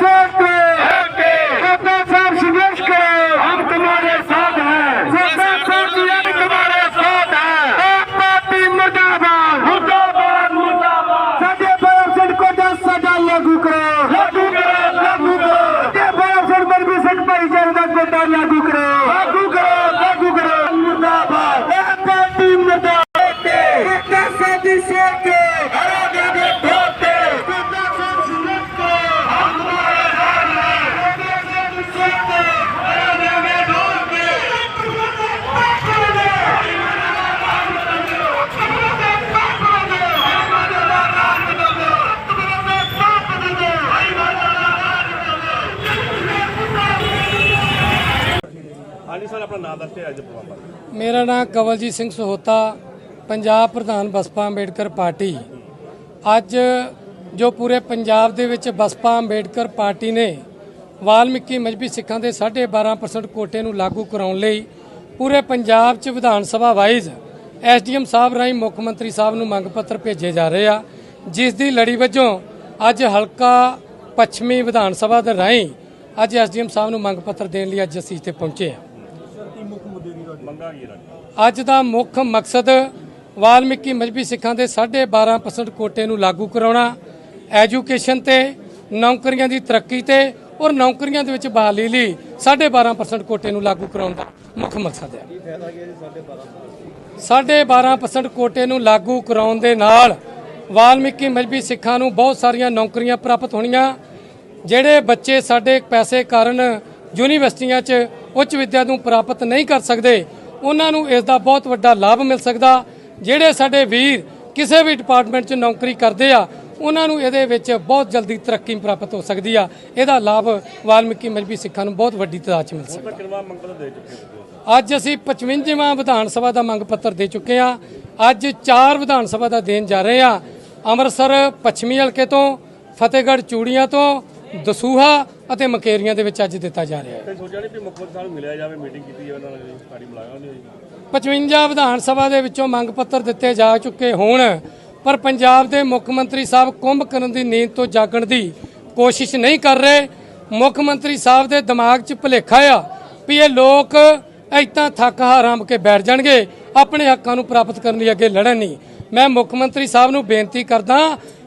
Defend ਹਾਂਜੀ sir ਆਪਣਾ ਨਾਮ ਦੱਸਦੇ ਅੱਜ ਪ੍ਰੋਗਰਾਮ ਮੇਰਾ ਨਾਮ ਕਵਲਜੀਤ ਸਿੰਘ ਸਹੋਤਾ, ਪੰਜਾਬ ਪ੍ਰਧਾਨ ਬਸਪਾ ਅੰਬੇਡਕਰ ਪਾਰਟੀ। ਅੱਜ ਜੋ ਪੂਰੇ ਪੰਜਾਬ ਦੇ ਵਿੱਚ ਬਸਪਾ ਅੰਬੇਡਕਰ ਪਾਰਟੀ ਨੇ ਵਾਲਮੀਕੀ ਮਜਬੀ ਸਿੱਖਾਂ ਦੇ 12.5% ਕੋਟੇ ਨੂੰ ਲਾਗੂ ਕਰਾਉਣ ਲਈ ਪੂਰੇ ਪੰਜਾਬ 'ਚ ਵਿਧਾਨ ਸਭਾ ਵਾਈਜ਼ ਐਸਡੀਐਮ ਸਾਹਿਬ ਰਾਹੀਂ ਮੁੱਖ ਮੰਤਰੀ ਸਾਹਿਬ ਨੂੰ ਮੰਗ ਪੱਤਰ ਭੇਜੇ ਜਾ ਰਹੇ ਆ। ਜਿਸ ਦੀ ਲੜੀ ਵਜੋਂ ਅੱਜ ਹਲਕਾ ਪੱਛਮੀ ਵਿਧਾਨ ਸਭਾ ਦੇ ਰਾਹੀਂ ਅੱਜ ਐਸਡੀਐਮ ਸਾਹਿਬ ਨੂੰ ਮੰਗ ਪੱਤਰ ਦੇਣ ਲਈ ਅੱਜ ਅਸੀਂ ਇੱਥੇ ਪਹੁੰਚੇ ਹਾਂ। ਮੰਗਾ ਕੀ ਰੱਖ। ਅੱਜ ਦਾ ਮੁੱਖ ਮਕਸਦ ਵਾਲਮੀਕੀ ਮਜਬੀ ਸਿੱਖਾਂ ਦੇ 12.5% ਕੋਟੇ ਨੂੰ ਲਾਗੂ ਕਰਾਉਣਾ, ਐਜੂਕੇਸ਼ਨ ਤੇ, ਨੌਕਰੀਆਂ ਦੀ ਤਰੱਕੀ ਤੇ ਔਰ ਨੌਕਰੀਆਂ ਦੇ ਵਿੱਚ ਬਹਾਲੀ ਲਈ 12.5% ਕੋਟੇ ਨੂੰ ਲਾਗੂ ਕਰਾਉਣ ਦਾ ਮੁੱਖ ਮਕਸਦ ਹੈ। 12.5% ਕੋਟੇ ਨੂੰ ਲਾਗੂ ਕਰਾਉਣ ਦੇ ਨਾਲ ਵਾਲਮੀਕੀ ਮਜਬੀ ਸਿੱਖਾਂ ਨੂੰ ਬਹੁਤ ਸਾਰੀਆਂ ਨੌਕਰੀਆਂ ਪ੍ਰਾਪਤ ਹੋਣੀਆਂ, ਜਿਹੜੇ ਬੱਚੇ ਸਾਡੇ ਪੈਸੇ ਕਾਰਨ ਯੂਨੀਵਰਸਿਟੀਆਂ 'ਚ ਉੱਚ ਵਿੱਦਿਆ ਨੂੰ ਪ੍ਰਾਪਤ ਨਹੀਂ ਕਰ ਸਕਦੇ ਉਹਨਾਂ ਨੂੰ ਇਸ ਦਾ ਬਹੁਤ ਵੱਡਾ ਲਾਭ ਮਿਲ ਸਕਦਾ। ਜਿਹੜੇ ਸਾਡੇ ਵੀਰ ਕਿਸੇ ਵੀ ਡਿਪਾਰਟਮੈਂਟ 'ਚ ਨੌਕਰੀ ਕਰਦੇ ਆ ਉਹਨਾਂ ਨੂੰ ਇਹਦੇ ਵਿੱਚ ਬਹੁਤ ਜਲਦੀ ਤਰੱਕੀ ਪ੍ਰਾਪਤ ਹੋ ਸਕਦੀ ਆ। ਇਹਦਾ ਲਾਭ ਵਾਲਮੀਕੀ ਮਜਬੀ ਸਿੱਖਾਂ ਨੂੰ ਬਹੁਤ ਵੱਡੀ ਤਾਦਾਦ 'ਚ ਮਿਲ ਸਕਦਾ। ਅੱਜ ਅਸੀਂ 55ਵਾਂ ਵਿਧਾਨ ਸਭਾ ਦਾ ਮੰਗ ਪੱਤਰ ਦੇ ਚੁੱਕੇ ਹਾਂ ਅੱਜ ਚਾਰ ਵਿਧਾਨ ਸਭਾ ਦਾ ਦੇਣ ਜਾ ਰਹੇ ਹਾਂ ਅੰਮ੍ਰਿਤਸਰ ਪੱਛਮੀ ਹਲਕੇ ਤੋਂ ਫਤਿਹਗੜ੍ਹ ਚੂੜੀਆਂ ਤੋਂ ਦਸੂਹਾ ਅਤੇ ਮਕੇਰੀਆਂ ਦੇ ਵਿੱਚ ਅੱਜ ਦਿੱਤਾ ਜਾ ਰਿਹਾ ਹੈ। ਸੋਚਿਆ ਨਹੀਂ ਵੀ ਮੁੱਖ ਮੰਤਰੀ ਸਾਹਿਬ ਮਿਲਿਆ ਜਾਵੇ ਮੀਟਿੰਗ ਕੀਤੀ ਜਾਵੇ ਨਾਲ ਸਾਡੀ ਬੁਲਾਇਆ ਨਹੀਂ ਹੋਈ 55 ਵਿਧਾਨ ਸਭਾ ਦੇ ਵਿੱਚੋਂ ਮੰਗ ਪੱਤਰ ਦਿੱਤੇ ਜਾ ਚੁੱਕੇ ਹੋਣ ਪਰ ਪੰਜਾਬ ਦੇ ਮੁੱਖ ਮੰਤਰੀ ਸਾਹਿਬ ਕੁੰਭ ਕਰਨ ਦੀ ਨੀਂਦ ਤੋਂ ਜਾਗਣ ਦੀ ਕੋਸ਼ਿਸ਼ ਨਹੀਂ ਕਰ ਰਹੇ। ਮੁੱਖ ਮੰਤਰੀ ਸਾਹਿਬ ਦੇ ਦਿਮਾਗ 'ਚ ਭੁਲੇਖਾ ਆ ਵੀ ਇਹ ਲੋਕ ਇਤਾਂ ਥੱਕ ਹਾਰਾਮ ਕੇ ਬੈਠ ਜਾਣਗੇ ਆਪਣੇ ਹੱਕਾਂ ਨੂੰ ਪ੍ਰਾਪਤ ਕਰਨ ਲਈ ਅੱਗੇ ਲੜਨ ਨਹੀਂ। ਮੈਂ ਮੁੱਖ ਮੰਤਰੀ ਸਾਹਿਬ ਨੂੰ ਬੇਨਤੀ ਕਰਦਾ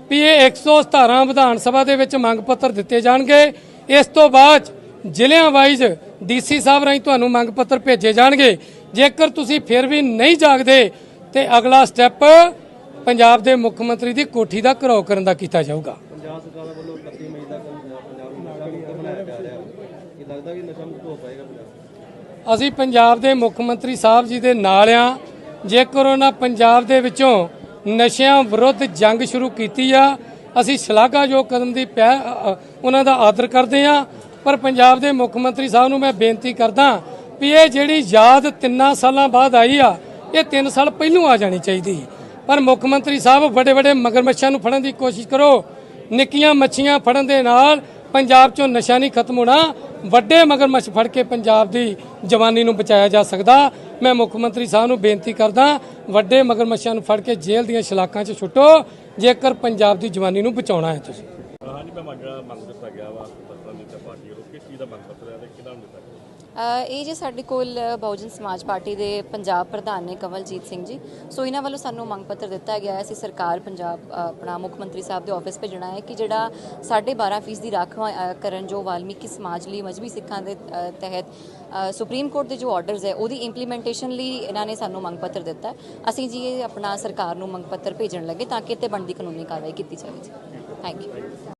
ਵੀ ਇਹ 117 ਵਿਧਾਨ ਸਭਾ ਦੇ ਵਿੱਚ ਮੰਗ ਪੱਤਰ ਦਿੱਤੇ ਜਾਣਗੇ। ਇਸ ਤੋਂ ਬਾਅਦ ਜ਼ਿਲ੍ਹਿਆਂ ਵਾਈਜ਼ ਡੀਸੀ ਸਾਹਿਬ ਰਾਹੀਂ ਤੁਹਾਨੂੰ ਮੰਗ ਪੱਤਰ ਭੇਜੇ ਜਾਣਗੇ। ਜੇਕਰ ਤੁਸੀਂ ਫਿਰ ਵੀ ਨਹੀਂ ਜਾਗਦੇ ਤੇ ਅਗਲਾ ਸਟੈਪ ਪੰਜਾਬ ਦੇ ਮੁੱਖ ਮੰਤਰੀ ਦੀ ਕੋਠੀ ਦਾ ਘਰੋ ਕਰਨ ਦਾ ਕੀਤਾ ਜਾਊਗਾ। ਪੰਜਾਬ ਸਰਕਾਰ ਵੱਲੋਂ 31 ਮਈ ਤੱਕ ਪੰਜਾਬ ਨੂੰ ਨਸ਼ਾ ਮੁਕਤ ਬਣਾਇਆ ਜਾ ਰਿਹਾ ਹੈ। ਇਹ ਲੱਗਦਾ ਕਿ ਨਸ਼ਾ ਮੁਕਤ ਹੋ ਪਾਏਗਾ ਪੰਜਾਬ ਅਸੀਂ ਪੰਜਾਬ ਦੇ ਮੁੱਖ ਮੰਤਰੀ ਸਾਹਿਬ ਜੀ ਦੇ ਨਾਲ ਆ। ਜੇਕਰ ਉਹਨਾਂ ਪੰਜਾਬ ਦੇ ਵਿੱਚੋਂ ਨਸ਼ਿਆਂ ਵਿਰੁੱਧ ਜੰਗ ਸ਼ੁਰੂ ਕੀਤੀ ਆ। ਅਸੀਂ ਸ਼ਲਾਘਾਯੋਗ ਕਦਮ ਦੀ ਪਹਿ- ਉਹਨਾਂ ਦਾ ਆਦਰ ਕਰਦੇ ਆ ਪਰ ਪੰਜਾਬ ਦੇ ਮੁੱਖ ਮੰਤਰੀ ਸਾਹਿਬ ਨੂੰ ਮੈਂ ਬੇਨਤੀ ਕਰਦਾ ਵੀ ਇਹ ਜਿਹੜੀ ਯਾਦ ਤਿੰਨਾਂ ਸਾਲਾਂ ਬਾਅਦ ਆਈ ਆ, ਇਹ 3 ਸਾਲ ਪਹਿਲੋਂ ਆ ਜਾਣੀ ਚਾਹੀਦੀ। ਪਰ ਮੁੱਖ ਮੰਤਰੀ ਸਾਹਿਬ ਵੱਡੇ ਵੱਡੇ ਮਗਰਮੱਛਾਂ ਨੂੰ ਫੜਨ ਦੀ ਕੋਸ਼ਿਸ਼ ਕਰੋ। ਨਿੱਕੀਆਂ ਮੱਛੀਆਂ ਫੜਨ ਦੇ ਨਾਲ ਪੰਜਾਬ ਚੋਂ ਨਸ਼ਾ ਨਹੀਂ ਖਤਮ ਹੋਣਾ। ਵੱਡੇ ਮਗਰਮੱਛ ਫੜ ਕੇ ਪੰਜਾਬ ਦੀ ਜਵਾਨੀ ਨੂੰ ਬਚਾਇਆ ਜਾ ਸਕਦਾ। ਮੈਂ ਮੁੱਖ ਮੰਤਰੀ ਸਾਹਿਬ ਨੂੰ ਬੇਨਤੀ ਕਰਦਾ, ਵੱਡੇ ਮਗਰਮੱਛਾਂ ਨੂੰ ਫੜ ਕੇ ਜੇਲ੍ਹ ਦੀਆਂ ਸ਼ਲਾਕਾਂ 'ਚ ਛੁੱਟੋ ਜੇਕਰ ਪੰਜਾਬ ਦੀ ਜਵਾਨੀ ਨੂੰ ਬਚਾਉਣਾ ਹੈ ਤੁਸੀਂ। ਹਾਂਜੀ, ਮੈਂ ਮੰਗ ਦਿੱਤਾ ਗਿਆ ਵਾ, ਪੱਤਰ ਦਿੱਤਾ ਪਾਰਟੀ ਵੱਲੋਂ, ਕਿਸ ਚੀਜ਼ ਦਾ ਮੰਗ ਪੱਤਰ ਹੈ ਤੇ ਕਿਹਦਾ ਦਿੱਤਾ ਇਹ ਜੇ ਸਾਡੇ ਕੋਲ ਬਹੁਜਨ ਸਮਾਜ ਪਾਰਟੀ ਦੇ ਪੰਜਾਬ ਪ੍ਰਧਾਨ ਨੇ ਕਵਲਜੀਤ ਸਿੰਘ ਜੀ, ਸੋ ਇਹਨਾਂ ਵੱਲੋਂ ਸਾਨੂੰ ਮੰਗ ਪੱਤਰ ਦਿੱਤਾ ਗਿਆ ਹੈ। ਅਸੀਂ ਸਰਕਾਰ ਪੰਜਾਬ ਆਪਣਾ ਮੁੱਖ ਮੰਤਰੀ ਸਾਹਿਬ ਦੇ ਆਫਿਸ ਭੇਜਣਾ ਹੈ ਕਿ ਜਿਹੜਾ 12.5 ਫੀਸ ਦੀ ਰਾਖਵਾਂ ਕਰਨ ਜੋ ਵਾਲਮੀਕੀ ਸਮਾਜ ਲਈ ਮਜਬੀ ਸਿੱਖਾਂ ਦੇ ਤਹਿਤ ਸੁਪਰੀਮ ਕੋਰਟ ਦੇ ਜੋ ਆਰਡਰਸ ਹੈ, ਉਹਦੀ ਇੰਪਲੀਮੈਂਟੇਸ਼ਨ ਲਈ ਇਹਨਾਂ ਨੇ ਸਾਨੂੰ ਮੰਗ ਪੱਤਰ ਦਿੱਤਾ ਅਸੀਂ ਜੀ ਇਹ ਆਪਣਾ ਸਰਕਾਰ ਨੂੰ ਮੰਗ ਪੱਤਰ ਭੇਜਣ ਲੱਗੇ ਤਾਂ ਕਿ ਇੱਥੇ ਬਣਦੀ ਕਾਨੂੰਨੀ ਕਾਰਵਾਈ ਕੀਤੀ ਜਾਵੇ ਜੀ। Thank you